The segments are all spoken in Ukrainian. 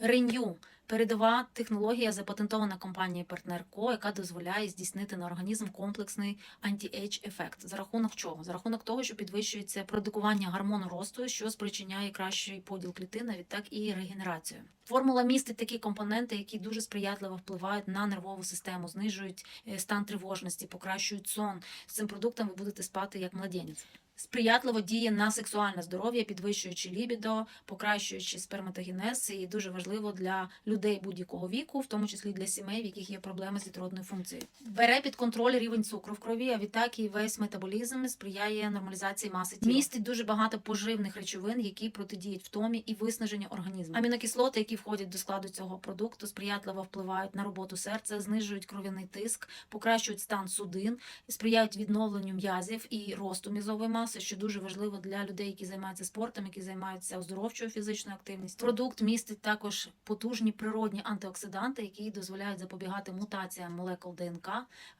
Renew – передова технологія, запатентована компанією партнер ко, яка дозволяє здійснити на організм комплексний анті-ейдж ефект. За рахунок чого? За рахунок того, що підвищується продукування гормону росту, що спричиняє кращий поділ клітин, а відтак і регенерацію. Формула містить такі компоненти, які дуже сприятливо впливають на нервову систему, знижують е, стан тривожності, покращують сон. З цим продуктом ви будете спати як младенець. Сприятливо діє на сексуальне здоров'я, підвищуючи лібідо, покращуючи сперматогенез, і дуже важливо для людей будь-якого віку, в тому числі для сімей, в яких є проблеми з відродною функцією. Бере під контроль рівень цукру в крові, а відтак і весь метаболізм сприяє нормалізації маси тіла. Містить дуже багато поживних речовин, які протидіють втомі і виснаженню організму. Амінокислоти, які входять до складу цього продукту, сприятливо впливають на роботу серця, знижують кров'яний тиск, покращують стан судин, сприяють відновленню м'язів і росту м'язової маси, що дуже важливо для людей, які займаються спортом, які займаються оздоровчою фізичною активністю. Продукт містить також потужні природні антиоксиданти, які дозволяють запобігати мутаціям молекул ДНК,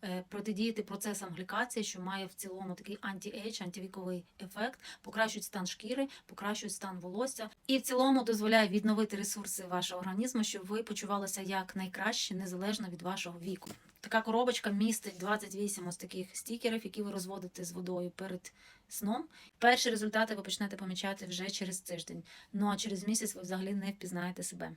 е, протидіяти процесам глікації, що має в цілому такий анті-ейдж, антивіковий ефект, покращують стан шкіри, покращують стан волосся і в цілому дозволяє відновити ресурси вашого організму, щоб ви почувалися як найкраще, незалежно від вашого віку. Така коробочка містить 28 ось таких стікерів, які ви розводите з водою перед сном. Перші результати ви почнете помічати вже через тиждень. Ну а через місяць ви взагалі не впізнаєте себе.